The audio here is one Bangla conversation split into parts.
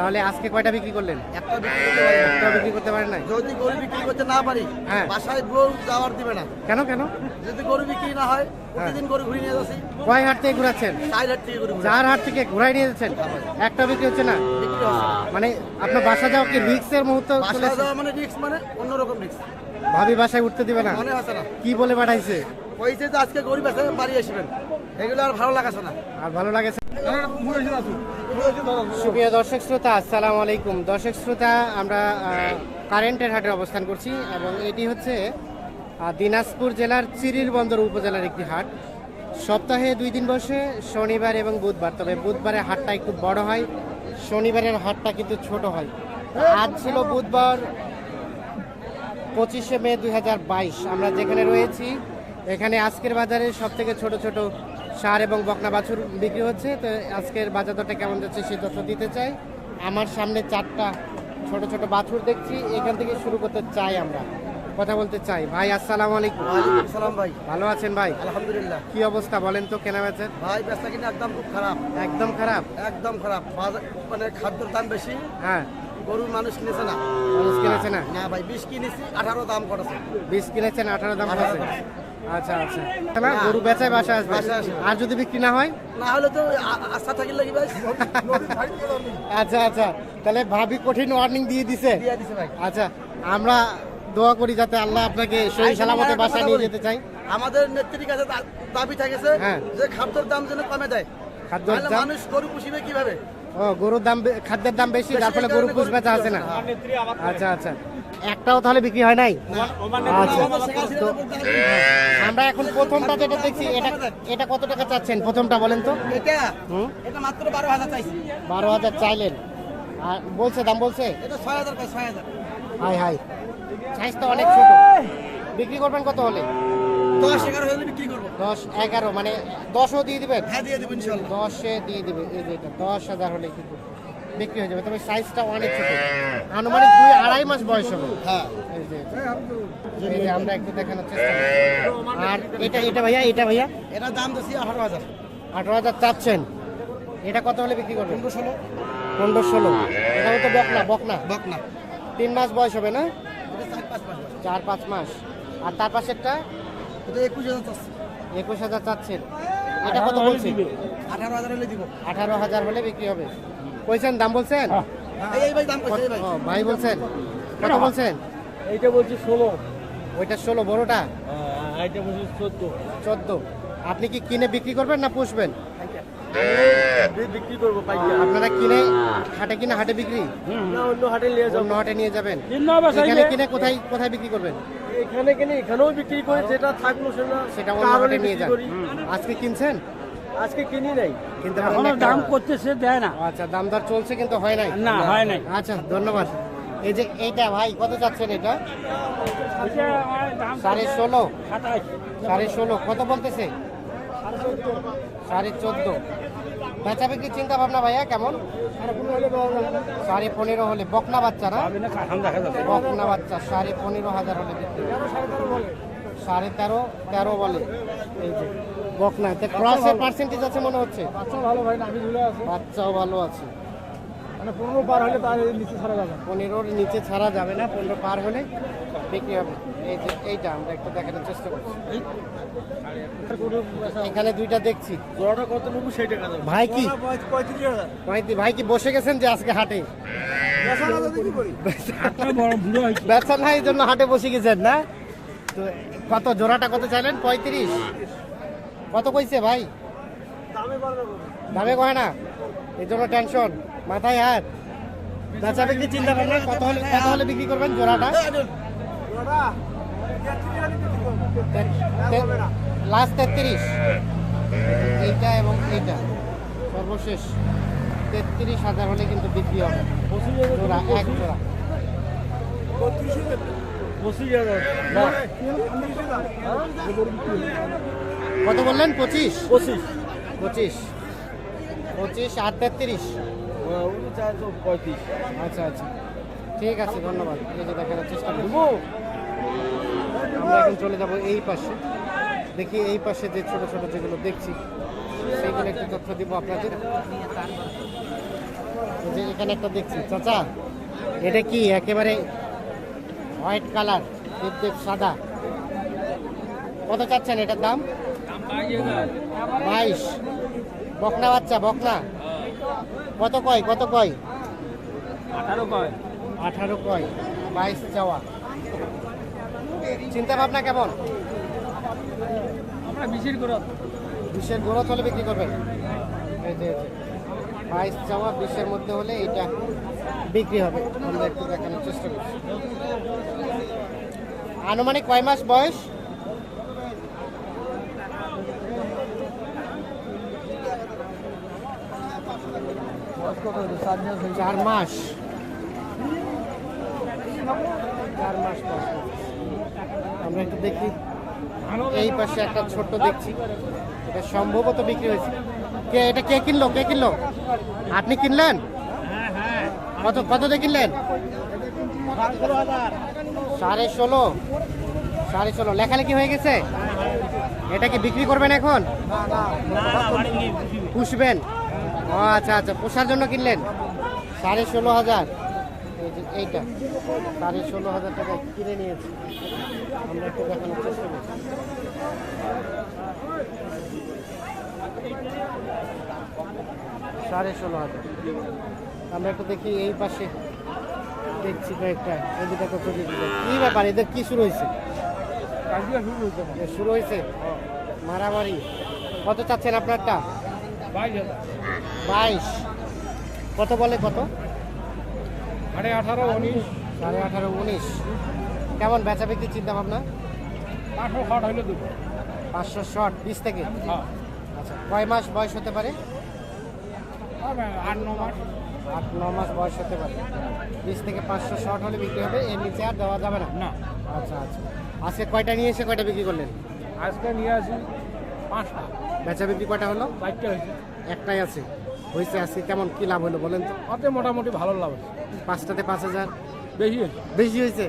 তাহলে আজকে কয়টা বিক্রি করলেন? একটা বিক্রি করতে না। পারেন যদি গরু বিক্রি করতে না পারি হ্যাঁ। বাসায় গরু যাওয়ার দিবে না। কেন কেন? যদি গরু বিক্রি না হয় প্রতিদিন গরু ঘুরিয়ে নিয়ে যাচ্ছি। কয় হাট থেকে ঘুরাচ্ছেন? চার হাট থেকে গরু চার হাট থেকে ঘুরাই নিয়ে যাচ্ছেন? একটা বিক্রি হচ্ছে না। মানে আপনার বাসা যাওয়া কি রিক্সের মুহূর্তে যাওয়া মানে রিক্স মানে অন্যরকম রিক্স ভাবি বাসায় উঠতে দিবে না। মনে না। কি বলে পাঠাইছে? কইছে যে আজকে গরিব আছে বাড়ি আসবেন। এগুলো আর ভালো লাগাছে না। আর ভালো লাগেছে সুপ্রিয় দর্শক শ্রোতা, আসসালামু আলাইকুম। দর্শক শ্রোতা, আমরা কারেন্টের হাটে অবস্থান করছি এবং এটি হচ্ছে দিনাজপুর জেলার চিরির বন্দর উপজেলার একটি হাট। সপ্তাহে দুই দিন বসে, শনিবার এবং বুধবার। তবে বুধবারে হাটটা একটু বড় হয়, শনিবারের হাটটা কিন্তু ছোট হয়। আজ ছিল বুধবার পঁচিশে মে দুই হাজার বাইশ। আমরা যেখানে রয়েছি, এখানে আজকের বাজারে সব থেকে ছোট ছোট সার এবং বকনা বাছুর বিক্রি হচ্ছে। তো আজকের বাজার দরটা কেমন যাচ্ছে সেই তথ্য দিতে চাই। আমার সামনে চারটা ছোট ছোট বাছুর দেখছি। এখান থেকে শুরু করতে চাই আমরা। কথা বলতে চাই। ভাই আসসালামু আলাইকুম। সালাম ভাই। ভালো আছেন ভাই? আলহামদুলিল্লাহ। কি অবস্থা বলেন তো কেনা বেচের ভাই ব্যবসা কিনা একদম খুব খারাপ। একদম খারাপ? একদম খারাপ। মানে খাদ্যর দাম বেশি। হ্যাঁ। গরুর মানুষ নিছে না। মানুষ কিনেছে না? না ভাই বিশ কিনেছি আঠারো দাম করেছে। বিশ কিনেছেন আঠারো দাম আছে আচ্ছা আচ্ছা। না। গরু বেচায় বাসা আসবে। আর যদি বিক্রি না হয়? না হলে তো আ- আস্থা থাকিল লাগি ভাই। আচ্ছা আচ্ছা। তাহলে ভাবি কঠিন ওয়ার্নিং দিয়ে দিছে। দিয়া দিছে ভাই। আচ্ছা আমরা দোয়া করি যাতে আল্লাহ আপনাকে সহি সালামতে বাসা নিয়ে যেতে চাই। আমাদের নেত্রীর কাছে দাবি থাকেছে হ্যাঁ। যে খাদ্যের দাম যেন কমে দেয়। খাদ্যের দাম? মানুষ গরু পুষিবে কীভাবে? ও গরুর দাম খাদ্যের দাম বেশি যার ফলে গরু পুষ বেচা আছে না। আচ্ছা আচ্ছা। একটাও তাহলে বিক্রি হয় নাই? আচ্ছা। তো আমরা এখন প্রথমটা যেটা দেখছি এটা এটা কত টাকা চাচ্ছেন? প্রথমটা বলেন তো। এটা এটা মাত্র বারো হাজার চাইছি। বারো হাজার চাইলেন। আর বলছে দাম বলছে? এটা ছয় হাজার ছয় হাজার। High high. সাইজ তো অনেক ছোট। বিক্রি করবেন কত হলে? দশ এগারো হলে বিক্রি করব। দশ এগারো মানে দশও দিয়ে দিবেন? হ্যাঁ দিয়ে দশে দিয়ে দিবে। এই দশ হাজার হলে কিন্তু বিক্রি হয়ে যাবে তবে সাইজটা অনেক ছোট আনুমানিক দুই আড়াই মাস বয়স হবে। হ্যাঁ। এই যে আমরা একটু দেখানোর চেষ্টা করি। আর এটা এটা ভাইয়া এটা ভাইয়া? এটা দাম দিচ্ছি আঠারো হাজার। আঠারো হাজার চাচ্ছেন। এটা কত হলে বিক্রি করবেন? পনেরো ষোলো। পনেরো ষোলো। এটা তো বকনা বকনা। বকনা। তিন মাস বয়স হবে না? চার পাঁচ মাস আর তার পাশেরটা? এটা একুশ হাজার চাচ্ছি। একুশ হাজার চাচ্ছেন। এটা কত বলছি? আঠারো হাজার হলে দিব। আঠারো হাজার হলে বিক্রি হবে। কইছেন দাম বলছেন? এই এই ভাই দাম কইছে ভাই। ও, ভাই বলছেন। কত বলছেন? এইটা বলছি ষোলো। ওইটা ষোলো বড়টা? এইটা বলছি চোদ্দ। চোদ্দ। আপনি কি কিনে বিক্রি করবেন না পুষবেন? বিক্রি করব আপনারা কিনে হাটে কিনে হাটে বিক্রি? না অন্য হাটে নিয়ে যাব। অন্য হাটে নিয়ে যাবেন? এখানে কিনে কোথায় কোথায় বিক্রি করবেন? এখানে কিনে এখানেও বিক্রি করে যেটা থাকল সেটা সেটা অন্য হাটে নিয়ে যান। আজকে কিনছেন? আজকে কিনি নাই। কিনতে এখনও দাম করতেছে দেয় না। আচ্ছা দাম দর চলছে কিন্তু হয় নাই? না হয় নাই। আচ্ছা ধন্যবাদ। এই যে এইটা ভাই কত যাচ্ছেন এটা? সাড়ে ষোলো। সাড়ে ষোলো কত বলতেছে? সাড়ে চোদ্দ। বেচা বিক্রি চিন্তা ভাবনা ভাইয়া কেমন? সাড়ে পনেরো হলে বকনা বাচ্চা না? বকনা বাচ্চা সাড়ে পনেরো হাজার হলে সাড়ে তেরো তেরো বলে। এই যে। বকনা ক্রসের পার্সেন্টেজ আছে মনে হচ্ছে? আচ্ছা ভালো ভাই আমি ঝুলে আছে। বাচ্চাও ভালো আছে। মানে পনেরো পার হলে তার নিচে ছাড়া যাবে। পনেরোর নিচে ছাড়া যাবে না পনেরো পার হলে বিক্রি হবে এই যে এইটা আমরা একটু দেখানোর চেষ্টা করছি। এখানে দুইটা দেখছি। জোড়াটা কত নেব সেই টাকা ভাই কি? পঁয়ত্রিশ ভাই কি বসে গেছেন যে আজকে হাটে? বড় বুড়ো হয়েছে ব্যবসা নাই এই জন্য হাটে বসে গেছেন না? তো কত জোড়াটা কত চাইলেন? পঁয়ত্রিশ? কত কইছে ভাই দামে কয় না এই জন্য টেনশন মাথায় হাত বেচা বিক্রি চিন্তা ভাবনা কত হলে কত হলে বিক্রি করবেন জোড়াটা লাস্ট তেত্রিশ এইটা এবং এইটা সর্বশেষ তেত্রিশ হাজার হলে কিন্তু বিক্রি হবে জোড়া এক জোড়া পঁচিশ হাজার কত বললেন? পঁচিশ? পঁচিশ। পঁচিশ। পঁচিশ আর তেত্রিশ? পঁয়ত্রিশ। আচ্ছা আচ্ছা। ঠিক আছে ধন্যবাদ। এই যে দেখানোর চেষ্টা করব আমরা এখন চলে যাব এই পাশে। দেখি এই পাশে যে ছোট ছোট যেগুলো দেখছি সেইগুলো একটু তথ্য দিব আপনাদের। যে এখানে একটা দেখছি। চাচা এটা কি একেবারে হোয়াইট কালার? দেব সাদা। কত চাচ্ছেন এটার দাম? বাইশ। বকনা বাচ্চা বকনা। কত কয় কত কয়? আঠারো কয়। আঠারো কয় বাইশ চাওয়া। চিন্তা ভাবনা কেমন? আমরা বিশের করে বিশের গোড়া হলে বিক্রি করবেন? এই যে বাইশ চাওয়া বিশের মধ্যে হলে এটা বিক্রি হবে। আমরা একটু দেখানোর চেষ্টা করছি। আনুমানিক কয় মাস বয়স? চার মাস। চার মাস আমরা একটু দেখি। এই পাশে একটা ছোট্ট দেখছি। এটা সম্ভবত বিক্রি হয়েছে। কে এটা কে কিনলো? কে কিনলো? আপনি কিনলেন? কত কত দিয়ে কিনলেন? সাড়ে ষোলো। সাড়ে ষোলো। লেখালেখি হয়ে গেছে? এটা কি বিক্রি করবেন এখন? পুষবেন? ও আচ্ছা আচ্ছা। পোষার জন্য কিনলেন? সাড়ে ষোলো হাজার। এইটা। সাড়ে ষোলো হাজার টাকা কিনে নিয়েছি। আমরা একটু দেখানোর চেষ্টা করছি। সাড়ে ষোলো হাজার। আমরা একটু দেখি এই পাশে। দেখছি কয়েকটা। এদিকে কত কি ব্যাপার? এদের কি শুরু হয়েছে? শুরু হয়েছে? মারামারি। কত চাচ্ছেন আপনারটা? বাইশ হাজার। বাইশ। কত বলে কত? সাড়ে আঠারো উনিশ। সাড়ে আঠারো উনিশ। কেমন বেচা বিক্রি চিন্তা ভাবনা? পাঁচশো ষাট হইলে দেবো পাঁচশো শর্ট বিশ থেকে? হ্যাঁ। আচ্ছা কয় মাস বয়স হতে পারে? আট ন মাস। আট ন মাস বয়স হতে পারে। বিশ থেকে পাঁচশো শর্ট হলে বিক্রি হবে এর নিচে আর দেওয়া যাবে না? না। আচ্ছা আচ্ছা। আজকে কয়টা নিয়ে এসে কয়টা বিক্রি করলেন? আজকে নিয়ে আসি পাঁচটা। বেচা বিক্রি কয়টা হলো? চারটে হয়েছে। একটাই আছে। হয়েছে আজকে কেমন কি লাভ হলো বলেন তো? ওতে মোটামুটি ভালো লাভ আছে পাঁচটাতে পাঁচ হাজার? বেশি হয়েছে। বেশি হয়েছে?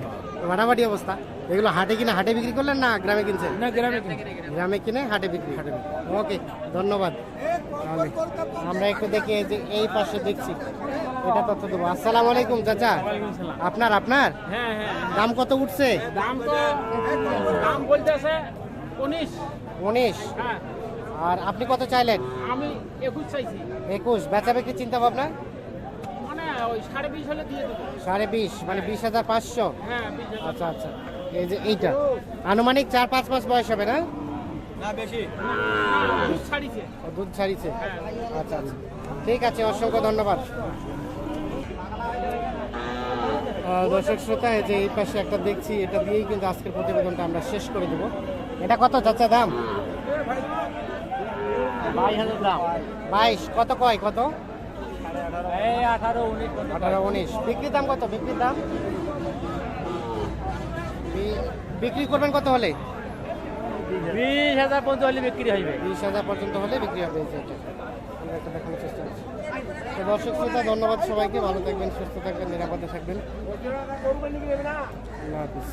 মারামারি অবস্থা। এগুলো হাটে কিনে হাটে বিক্রি করলেন না গ্রামে কিনছেন? না গ্রামে কিনছে। গ্রামে কিনে হাটে বিক্রি। হাটে ওকে ধন্যবাদ। তাহলে আমরা একটু দেখি এই যে এই পাশে দেখছি। এটা তথ্য দেবো। আসসালামু আলাইকুম চাচা। আপনার আপনার? হ্যাঁ হ্যাঁ দাম কত উঠছে? দাম তো দাম বলতেছে উনিশ। উনিশ? হ্যাঁ। আর আপনি কত চাইলেন? আমি একুশ চাইছি। একুশ। বেচা বিক্রি চিন্তা ভাবনা? মানে ওই সাড়ে বিশ হলে দিয়ে দেবো। সাড়ে মানে বিশ হাজার পাঁচশো? হ্যাঁ। আচ্ছা আচ্ছা। এই যে এইটা। আনুমানিক চার পাঁচ মাস বয়স হবে না? না বেশি। দুধ ছাড়িছে। দুধ ছাড়িছে? হ্যাঁ। আচ্ছা আচ্ছা। ঠিক আছে অসংখ্য ধন্যবাদ। দর্শক শ্রোতা এই যে এই পাশে একটা দেখছি এটা দিয়েই কিন্তু আজকের প্রতিবেদনটা আমরা শেষ করে দেব। এটা কত চাচা দাম? বাইশ হাজার দাম বাইশ কত কয় কত? আঠারো উনিশ। বিক্রির দাম কত? বিক্রির দাম? বিক্রি করবেন কত হলে? বিশ হাজার পর্যন্ত হলে বিক্রি হইবে। বিশ হাজার পর্যন্ত হলে বিক্রি হবে। আমরা একটা দেখানোর চেষ্টা করছি। তো দর্শক শ্রোতা ধন্যবাদ সবাইকে। ভালো থাকবেন সুস্থ থাকবেন নিরাপদে থাকবেন। আল্লাহ হাফিজ।